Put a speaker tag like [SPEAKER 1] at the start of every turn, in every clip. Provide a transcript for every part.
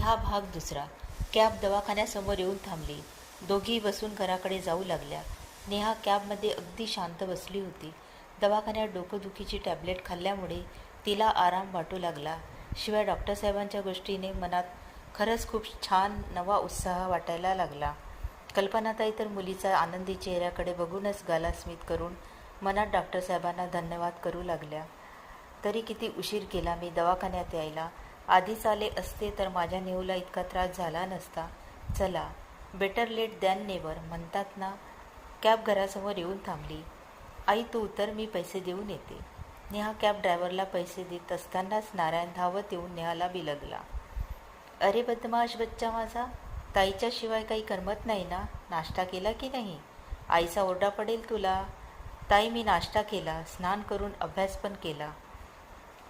[SPEAKER 1] हा भाग दुसरा. कॅब दवाखान्यासमोर येऊन थांबली. दोघी बसून घराकडे जाऊ लागल्या. नेहा कॅबमध्ये अगदी शांत बसली होती. दवाखान्यात डोकंदुखीची टॅबलेट खाल्ल्यामुळे तिला आराम वाटू लागला. शिवाय डॉक्टरसाहेबांच्या गोष्टीने मनात खरंच खूप छान नवा उत्साह वाटायला लागला. कल्पनाताई तर मुलीचा आनंदी चेहऱ्याकडे बघूनच गालास्मित करून मनात डॉक्टरसाहेबांना धन्यवाद करू लागल्या. तरी किती उशीर केला मी दवाखान्यात यायला? आधीच आले असते तर माझ्या नेऊला इतका त्रास झाला नसता. चला बेटर लेट दॅन नेवर म्हणतात ना कॅब घरासमोर येऊन थांबली. आई तू उतर मी पैसे देऊन येते. नेहा कॅब ड्रायव्हरला पैसे देत असतानाच नारायण धावत येऊन नेहाला बिलगला. अरे बदमाश बच्चा माझा ताईच्या शिवाय काही करमत नाही ना? नाश्ता केला की नाही? आईचा ओरडा पडेल तुला. ताई मी नाश्ता केला स्नान करून अभ्यास पण केला.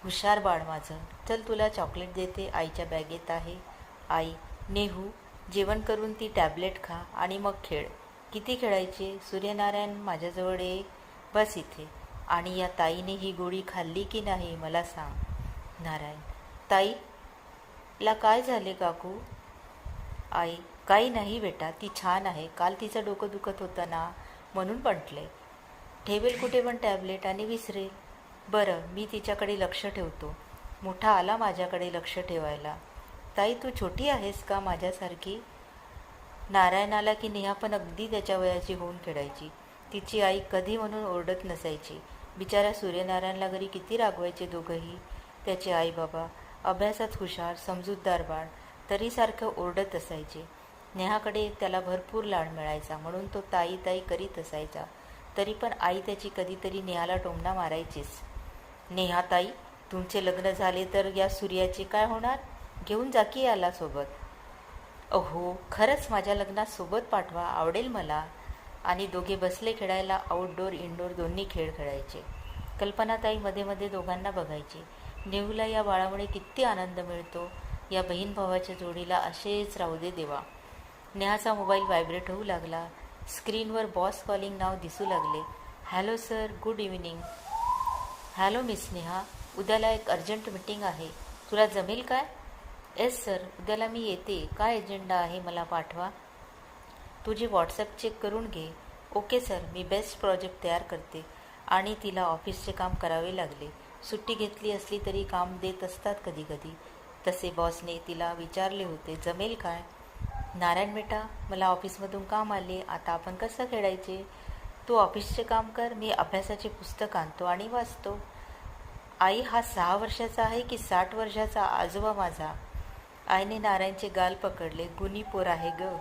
[SPEAKER 1] हुशार बाळ माझं. चल तुला चॉकलेट देते आईच्या बॅगेत आहे. आई नेहू जेवण करून ती टॅबलेट खा आणि मग खेळ. किती खेळायचे? सूर्यनारायण माझ्याजवळ ये बस इथे. आणि या ताईने ही गोळी खाल्ली की नाही मला सांग. नारायण. ताईला काय झाले काकू? आई काही नाही बेटा ती छान आहे. काल तिचं डोकं दुखत होतं ना म्हणून म्हटले. ठेवेल कुठे पण टॅबलेट आणि विसरेल बरं मी तिच्याकडे लक्ष ठेवतो. मोठा आला माझ्याकडे लक्ष ठेवायला. ताई तू छोटी आहेस का माझ्यासारखी? नारायणाला की नेहा पण अगदी त्याच्या वयाची होऊन खेळायची तिची आई कधी म्हणून ओरडत नसायची. बिचारा सूर्यनारायणला घरी किती रागवायचे दोघंही. त्याचे आई बाबा अभ्यासात हुशार समजूतदार बाळ तरी सारखं ओरडत असायचे. नेहाकडे त्याला भरपूर लाड मिळायचा म्हणून तो ताई ताई करीत असायचा. तरी पण आई त्याची कधीतरी नेहाला टोमणा मारायचीच. नेहाताई तुमचे लग्न झाले तर या सूर्याचे काय होणार? घेऊन जा की याला सोबत अहो खरंच माझ्या लग्नात सोबत पाठवा आवडेल मला. आणि दोघे बसले खेळायला आउटडोर इनडोर दोन्ही खेळ खेळायचे. कल्पनाताई मध्ये मध्ये दोघांना बघायची. नेहूला या बाळामुळे किती आनंद मिळतो. या बहीण भावाच्या जोडीला असेच राहू दे देवा. नेहाचा मोबाईल व्हायब्रेट होऊ लागला. स्क्रीनवर बॉस कॉलिंग नाव दिसू लागले. Hello sir good evening hello मी स्नेहा. उद्याला एक अर्जंट मिटिंग आहे. तुला जमेल काय? Yes sir. उद्याला मी येते. काय एजेंडा आहे मला पाठवा. तुझी व्हॉट्सअप चेक करून घे. Okay sir. मी बेस्ट प्रोजेक्ट तयार करते. आणि तिला ऑफिसचे काम करावे लागले. सुट्टी घेतली असली तरी काम देत असतात कधी कधी तसे बॉसने तिला विचारले होते जमेल काय? नारायण बेटा मला ऑफिसमधून काम आले. आता आपण कसं खेळायचे? तू ऑफिसचे काम कर मी अभ्यासाचे पुस्तक आणतो आणि वाचतो. आई हा सहा वर्षाचा आहे की साठ वर्षाचा आजोबा माझा? आईने नारायणचे गाल पकडले. गुनी पोर आहे ग.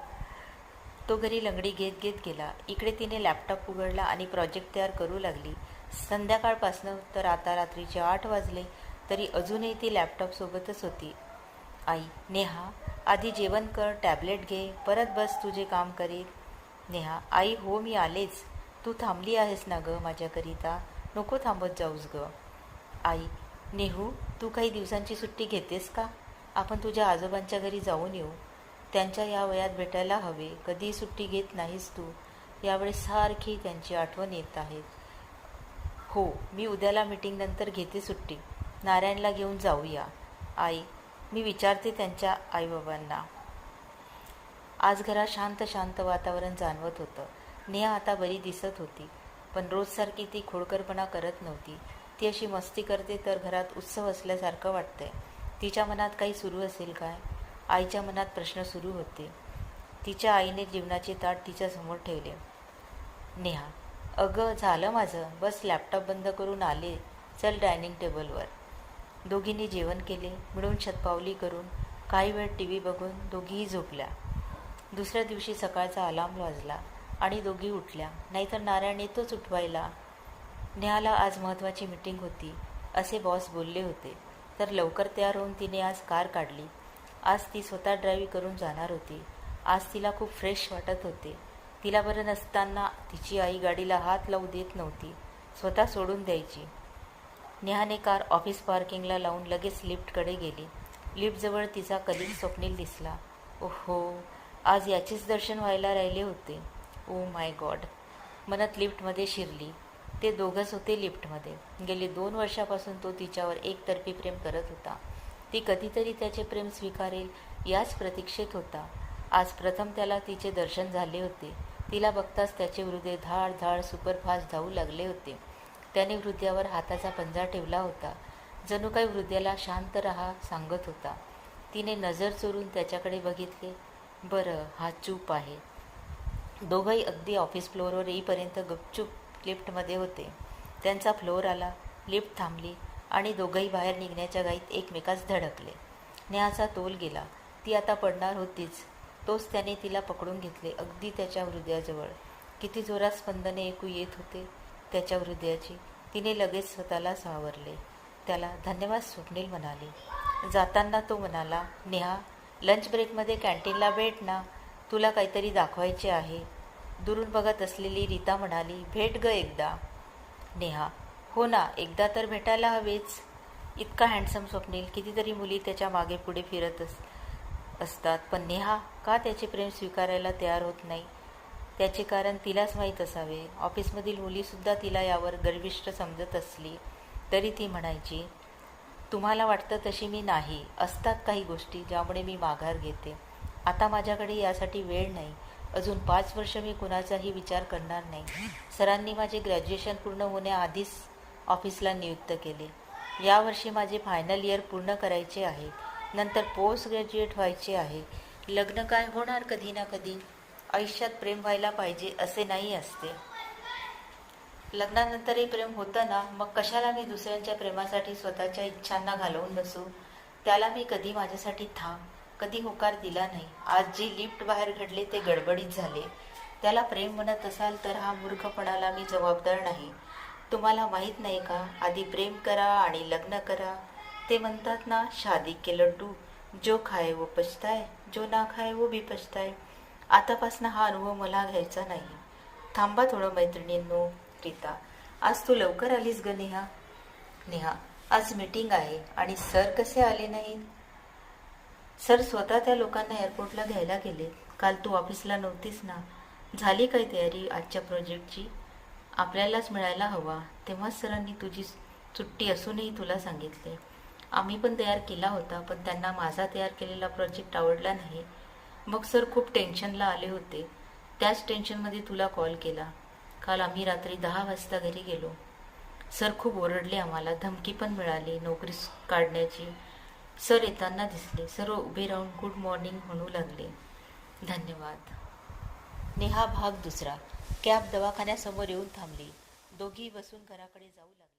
[SPEAKER 1] तो घरी लंगडी घेत घेत गेला. इकडे तिने लॅपटॉप उघडला आणि प्रोजेक्ट तयार करू लागली. संध्याकाळपासनं तर आता रात्रीचे आठ वाजले तरी अजूनही ती लॅपटॉपसोबतच होती. आई नेहा आधी जेवण कर टॅबलेट घे परत बस तुझे काम करेल नेहा आई हो मी आलेच. तू थांबली आहेस ना गं माझ्याकरिता? नको थांबत जाऊस ग. आई नेहू तू काही दिवसांची सुट्टी घेतेस का? आपण तुझ्या आजोबांच्या घरी जाऊन येऊ. त्यांच्या या वयात भेटायला हवे. कधीही सुट्टी घेत नाहीस तू. यावेळेस सारखी त्यांची आठवण येत आहेत हो मी उद्याला मीटिंगनंतर घेते सुट्टी. नारायणला घेऊन जाऊया. आई मी विचारते त्यांच्या आईबाबांना. आज घरात शांत शांत वातावरण जाणवत होतं. नेहा आता बरी दिसत होती पण रोजसारखी ती खोडकरपणा करत नव्हती. ती अशी मस्ती करते तर घरात उत्सव असल्यासारखं वाटतंय. तिच्या मनात काही सुरू असेल काय? आईच्या मनात प्रश्न सुरू होते. तिच्या आईने जीवनाचे ताट तिच्यासमोर ठेवले. नेहा अगं झालं माझं. बस लॅपटॉप बंद करून आले. चल डायनिंग टेबलवर. दोघींनी जेवण केले मिळून छतपावली करून काही वेळ टी व्ही बघून दोघीही झोपल्या. दुसऱ्या दिवशी सकाळचा अलार्म वाजला. आणि दोघी उठल्या. नाहीतर नारायण येतोच उठवायला. नेहाला आज महत्त्वाची मीटिंग होती असे बॉस बोलले होते. तर लवकर तयार होऊन तिने आज कार काढली. आज ती स्वतः ड्राईव्ह करून जाणार होती. आज तिला खूप फ्रेश वाटत होते. तिला बरं नसताना तिची आई गाडीला हात लावू देत नव्हती. स्वतः सोडून द्यायची. नेहाने कार ऑफिस पार्किंगला लावून लगेच लिफ्टकडे गेली. लिफ्टजवळ तिचा कलिक स्वप्नील दिसला. ओहो आज याचेच दर्शन व्हायला राहिले होते. Oh my God. मनात लिफ्टमध्ये शिरली. ते दोघंच होते लिफ्टमध्ये. गेली दोन वर्षापासून तो तिच्यावर एकतर्फी प्रेम करत होता. ती कधीतरी त्याचे प्रेम स्वीकारेल याच प्रतीक्षेत होता. आज प्रथम त्याला तिचे दर्शन झाले होते. तिला बघताच त्याचे हृदय धाड धाड सुपरफास्ट धावू लागले होते. त्याने हृदयावर हाताचा पंजा ठेवला होता. जणू काही हृदयाला शांत रहा सांगत होता. तिने नजर चोरून त्याच्याकडे बघितले. बरं हा चूप आहे. दोघंही अगदी ऑफिस फ्लोअरवर येईपर्यंत गपचूप लिफ्टमध्ये होते. त्यांचा फ्लोअर आला लिफ्ट थांबली आणि दोघंही बाहेर निघण्याच्या गाईत एकमेकास धडकले. नेहाचा तोल गेला. ती आता पडणार होतीच. तोच त्याने तिला पकडून घेतले अगदी त्याच्या हृदयाजवळ. किती जोरात स्पंदने ऐकू येत होते त्याच्या हृदयाची. तिने लगेच स्वतःला सावरले. त्याला धन्यवाद स्वप्नील म्हणाले. जाताना तो म्हणाला नेहा लंच ब्रेकमध्ये कॅन्टीनला भेट ना. तुला काहीतरी दाखवायचे आहे. दुरून बघत असलेली रीता म्हणाली भेट ग एकदा. नेहा हो ना एकदा तर भेटायला हवेच. इतका हँडसम स्वप्नील कितीतरी मुली त्याच्यामागे पुढे फिरत अस असतात. पण नेहा का त्याचे प्रेम स्वीकारायला तयार होत नाही? त्याचे कारण तिलाच माहीत असावे. ऑफिसमधील मुलीसुद्धा तिला यावर गर्विष्ठ समजत असली तरी ती म्हणायची तुम्हाला वाटतं तशी मी नाही. असतात काही गोष्टी ज्यामुळे मी माघार घेते. आता माझ्याकडे यासाठी वेळ नाही. अजून पाच वर्ष मी कुणाचाही विचार करणार नाही. सरांनी माझे ग्रॅज्युएशन पूर्ण होण्याआधीच ऑफिसला नियुक्त केले. यावर्षी माझे फायनल इयर पूर्ण करायचे आहे. नंतर पोस्ट ग्रॅज्युएट व्हायचे आहे. लग्न काय होणार कधी ना कधी? आयुष्यात प्रेम व्हायला पाहिजे असे नाही असते. लग्नानंतरही प्रेम होतं ना मग कशाला मी दुसऱ्यांच्या प्रेमासाठी स्वतःच्या इच्छांना घालवून बसू? त्याला मी कधी माझ्यासाठी थांब? कधी होकार दिला नाही. आज जे लिफ्ट बाहेर घडले ते गडबडीत झाले. त्याला प्रेम म्हणत असाल तर हा मूर्खपणाला मी जबाबदार नाही. तुम्हाला माहीत नाही का? आधी प्रेम करा आणि लग्न करा. ते म्हणतात ना शादी के लड्डू. जो खाय वो पचताय जो ना खाय वो भी पचताय आतापासनं हा अनुभव मला घ्यायचा नाही. थांबा थोडं मैत्रिणींनो रीता आज तू लवकर आलीस ग नेहा? नेहा आज मीटिंग आहे आणि सर कसे आले नाहीत? सर स्वतः त्या लोकांना एअरपोर्टला घ्यायला गेले. काल तू ऑफिसला नव्हतीस ना? झाली काय तयारी आजच्या प्रोजेक्टची आपल्यालाच मिळायला हवा. तेव्हाच सरांनी तुझी सुट्टी असूनही तुला सांगितले. आम्ही पण तयार केला होता पण त्यांना माझा तयार केलेला प्रोजेक्ट आवडला नाही. मग सर खूप टेन्शनला आले होते. त्याच टेन्शनमध्ये तुला कॉल केला. काल आम्ही रात्री दहा वाजता घरी गेलो. सर खूप ओरडले आम्हाला. धमकी पण मिळाली नोकरी काढण्याची. सर येताना दिसले. सर्व उभे राहून गुड मॉर्निंग म्हणू लागले. धन्यवाद. नेहा भाग दुसरा. कॅब दवाखान्यासमोर येऊन थांबली. दोघी बसून घराकडे जाऊ लागल्या